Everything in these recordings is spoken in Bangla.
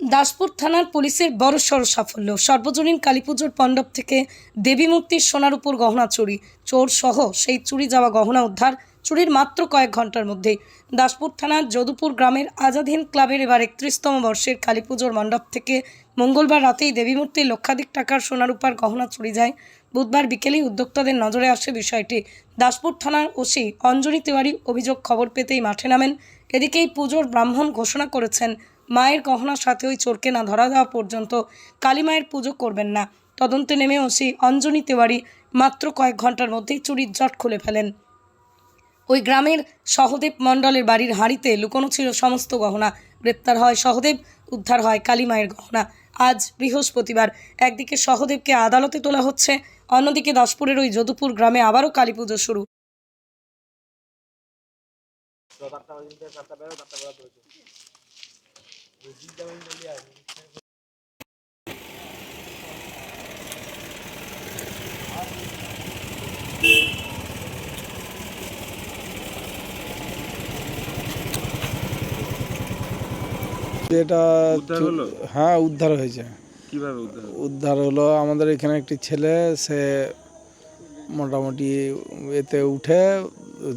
দাসপুর থানার পুলিশের বড় সড় সাফল্য। সর্বজনীন কালীপুজোর মণ্ডপ থেকে দেবী মূর্তির সোনার উপর গহনা চুরি, চোর সহ সেই চুরি যাওয়া গহনা উদ্ধার চুরির মাত্র কয়েক ঘণ্টার মধ্যেই দাসপুর থানার যদুপুর গ্রামের আজাদহীন ক্লাবের এবার একত্রিশতম বর্ষের কালীপুজোর মণ্ডপ থেকে মঙ্গলবার রাতেই দেবী মূর্তির লক্ষাধিক টাকার সোনার উপর গহনা চুরি যায়। বুধবার বিকেলেই উদ্যোক্তাদের নজরে আসে বিষয়টি। দাসপুর থানার ওসি অঞ্জনী তিওয়ারি অভিযোগ খবর পেতেই মাঠে নামেন। এদিকেই পুজোর ব্রাহ্মণ ঘোষণা করেছেন মায়ের গহনার সাথে ওই চোরকে না ধরা দেওয়া পর্যন্ত কালী মায়ের পুজো করবেন না। তদন্তে নেমে ওসি অঞ্জনী তেওয়ারি মাত্র কয়েক ঘণ্টার মধ্যেই চুরির জট খুলে ফেলেন। ওই গ্রামের সহদেব মণ্ডলের বাড়ির হাঁড়িতে লুকোনো ছিল সমস্ত গহনা। গ্রেপ্তার হয় সহদেব, উদ্ধার হয় কালী মায়ের গহনা। আজ বৃহস্পতিবার একদিকে সহদেবকে আদালতে তোলা হচ্ছে, অন্যদিকে দাসপুরের ওই যদুপুর গ্রামে আবারও কালী পুজো শুরু। এটা? হ্যাঁ উদ্ধার হয়েছে কীভাবে উদ্ধার হলো? আমাদের এখানে একটি ছেলে সে মোটামুটি এতে উঠে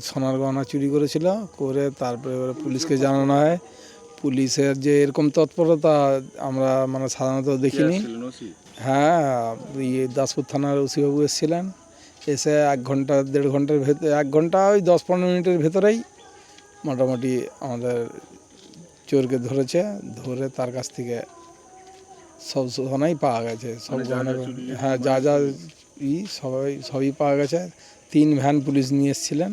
সোনার গহনা চুরি করেছিল করে তারপরে পুলিশকে জানানো হয় পুলিশের যে এরকম তৎপরতা আমরা মানে সাধারণত দেখিনি। হ্যাঁ ইয়ে দাসপুর থানার ওসিবাবু এসেছিলেন। এসে এক ঘণ্টা দেড় ঘণ্টার ভেতরে এক ঘণ্টা ওই দশ পনেরো মিনিটের ভেতরেই মোটামুটি আমাদের চোরকে ধরেছে। ধরে তার কাছ থেকে সব সোনাই পাওয়া গেছে। সব মানে হ্যাঁ যা যা ই সবাই সবই পাওয়া গেছে। তিন ভ্যান পুলিশ নিয়ে এসেছিলেন।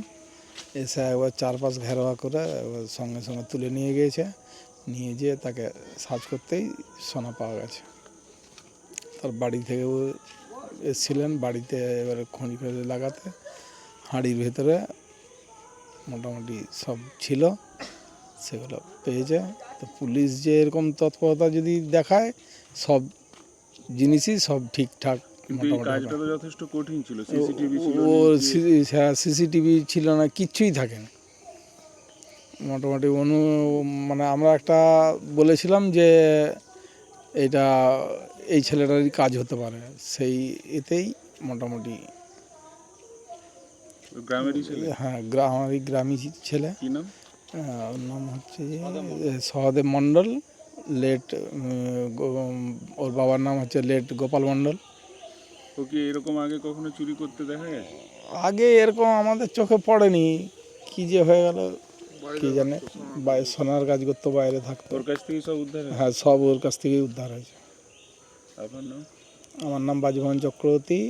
এসে একবার চারপাশ ঘেরোয়া করে সঙ্গে সঙ্গে তুলে নিয়ে গিয়েছে। নিয়ে যেয়ে তাকে সার্চ করতেই সোনা পাওয়া গেছে। তার বাড়ি থেকেও এসেছিলেন বাড়িতে এবারে খোঁজ খোঁজ লাগাতে। হাঁড়ির ভেতরে মোটামুটি সব ছিল, সেগুলো পেয়েছে। তো পুলিশ যে এরকম তৎপরতা যদি দেখায়, সব জিনিসই সব ঠিকঠাক কিন্তু এই কাজটা তো যথেষ্ট কঠিন ছিল সিসিটিভি ছিল ও নিশ্চয়ই। সিসিটিভি ছিল না কিচ্ছুই থাকে না। মোটামুটি অনু মানে আমরা একটা বলেছিলাম যে এটা এই ছেলেটারই কাজ হতে পারে সেই এতেই মোটামুটি গ্রামেরই ছেলে? হ্যাঁ গ্রাম আমারই গ্রামী ছেলে। কি নাম? ওর নাম হচ্ছে সহদেব মণ্ডল। লেট ওর বাবার নাম হচ্ছে লেট গোপাল মণ্ডল। ও কি এরকম আগে কখনো চুরি করতে দেখা গেছে? আগে এরকম আমাদের চোখে পড়েনি। কি যে হয়ে গেল কি জানে? বাইরে সোনার কাজ করতো বাইরে থাকতো। ওর কাছ থেকে সব উদ্ধার হ্যাঁ সব ওর কাছ থেকেই উদ্ধার হয়েছে। আপনার নাম? আমার নাম বাজভবন চক্রবর্তী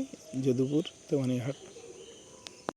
যদুপুর তেমানিহাট